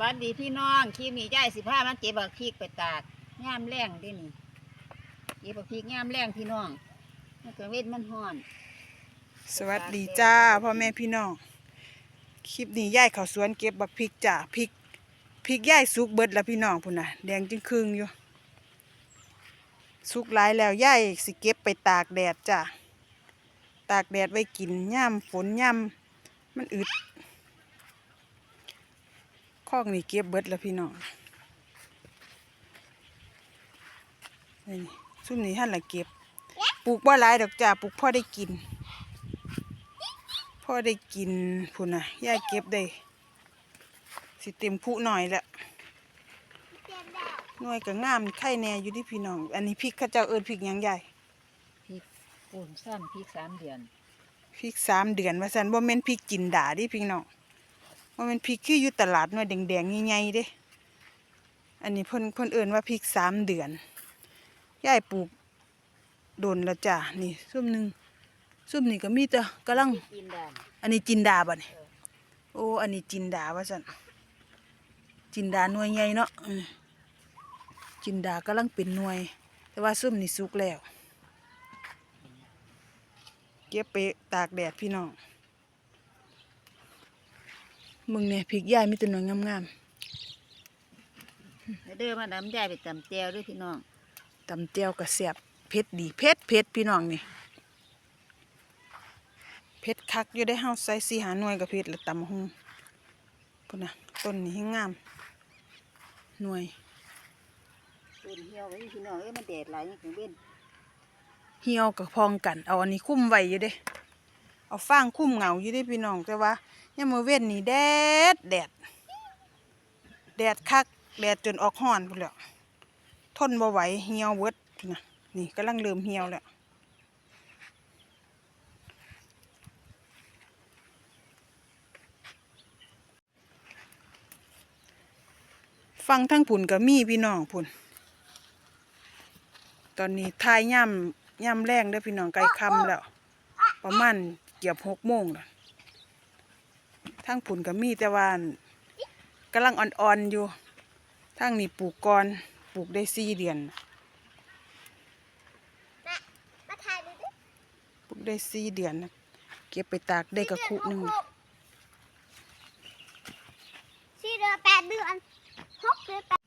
วัสดีพี่น้องคลิปนี้ย่ายสิพามันเก็บบักพริกไปตากย่ามแรงเดินี่เก็บบักพริกย่ามแรงพี่น้องมันก็เวทมันฮ้อน สวัสดีจ้าพ่อแม่พี่น้อง คลิปนี้ยายเขาสวนเก็บบักพริกจ้าพริกพริกยายสุกเบิดแล้วพี่น้องพุ่นน่ะแดงจึงครึ่งอยู่สุกหลายแล้วยายสิเก็บไปตากแดดจ้าตากแดดไว้กินย่ำฝนย่ำมันอึด ข้องนี่เก็บเบิดแล้วพี่น้องนี่ซุ่มนี้ท่านละเก็บ ปลูกบ่หลายดอกจ้าปลูกพ่อได้กิน พ่อได้กินพุ่นน่ะย่าเก็บได้ สิเต็มผู้หน่อยละหน่วยก็งามไข่แน่อยู่ที่พี่น้อง อันนี้พริกเข้าเจ้าเอิญพริกหยังใหญ่พริกปูนสั้นพริกสามเดือนพริกสามเดือนว่าสันบ่แม่นพริกจินดาเดิพี่น้อง บ่แม่นพริกคืออยู่ตลาดหน่วยแดงๆใหญ่ๆเด้ อันนี้เพิ่นเพิ่นเอิ้นว่าพริกสามเดือนยายปลูกโดนแล้วจ้ะนี่ซุ่มหนึงซุ่มนี่ก็มีแต่กำลัง กินได้อันนี้จินดาบ่เนี่ยโอ้ อันนี้จินดาว่าสันจินดาหน่วยใหญ่เนาะอืมจินดากำลังเป็นหน่วย แต่ว่าซุ่มนี่สุกแล้ว เก็บไปตากแดดพี่น้อง มึงเนี่ยพริกย่ายมีแต่หน่วยงามเด้อมาดำย่ายไปตำแจวด้วยพี่น้องๆตำเจียวกระเสียบเผ็ดดีเผ็ดเผ็ดพี่น้องนี่เผ็ดคักอยู่ได้เฮาใส่สีหาหน่วยกับเผ็ดแล้วตำหงพุ่นน่ะต้นนี้ให้งาม หน่วยปูนเหี่ยวไว้พี่น้องเอ้ยมันแดดหลายอย่างถึงเว้นเหี่ยวกับพองกันเอาอันนี้คุ้มไว้อยู่เด้ เอาฟางคุ้มเหงาอยู่เด้พี่น้องแต่ว่าเนี่ยามมือเว้นนี่แดดแดดแดดคักแดดจนออกห้อนพุ่นแล้วทนบ่ไหวเหี่ยวเบิดพุ่นะนี่กำลังเริ่มเหี่ยวแล้วฟังทั้งผุนก็มีพี่น้องผุนตอนนี้ทายย่ำย่ำแรงเด้อพี่น้องไกลคำแล้ว ประมาณ เกือบหกโมงแล้วทั้งผุนก็มีแต่ว่านกำลังอ่อนๆอยู่ทั้งนี้ปลูกก่อนปลูกได้สี่เดือนมาถ่ายดูดิปลูกได้สี่เดือนนะเก็บไปตากได้กระคุหนึ่งสี่เดือนแปดเดือนหกเดือนแปด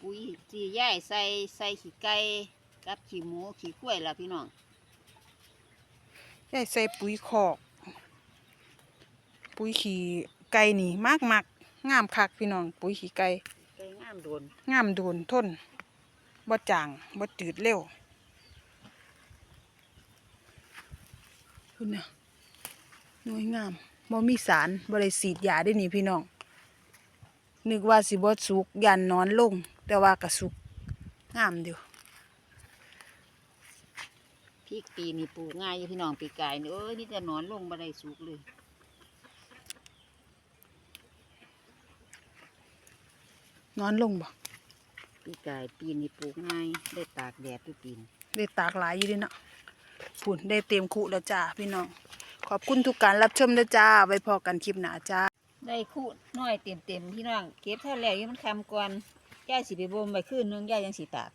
ปุ๋ยที่ย่ายใส่ใส่ขี้ไก่กับขี้หมูขี้ข้วยล่ะพี่น้อง ยายใส่ปุ๋ยคอก ปุ๋ยขี้ไก่นี่มากมักๆงามคักพี่น้อง ปุ๋ยขี้ไก่ไก่งามโดนงามโดนทนบ่จางบ่จืดเร็วคุณน่ะหน่วยงามบ่มีสารบ่ได้ฉีดยาได้นี่พี่น้องนึกว่าสิบ่สุกยันนอนลง แต่ว่าก็สุกงามเดียว พริกปีนี่ปลูกง่ายอยู่พี่น้องปีกายนี่เอ้ยนี่จะนอนลงบ่ได้สุกเลยนอนลงบ่ปีกายปีนี่ปลูกง่าย ได้ตากแดดทุกปีนได้ตากหลายอยู่เดิเนาะพุ่นได้เต็มคุแล้วจ้าพี่น้อง ขอบคุณทุกการรับชมนะจ้า ไว้พอกันคลิปหน้าจ้า ได้คู่น้อยเต็มเต็มๆพี่น้อง เก็บเท่าแล้วยังมันคำก่อนย่ายสิไปบ่มไปคืนนึงย่ายยังสิตาก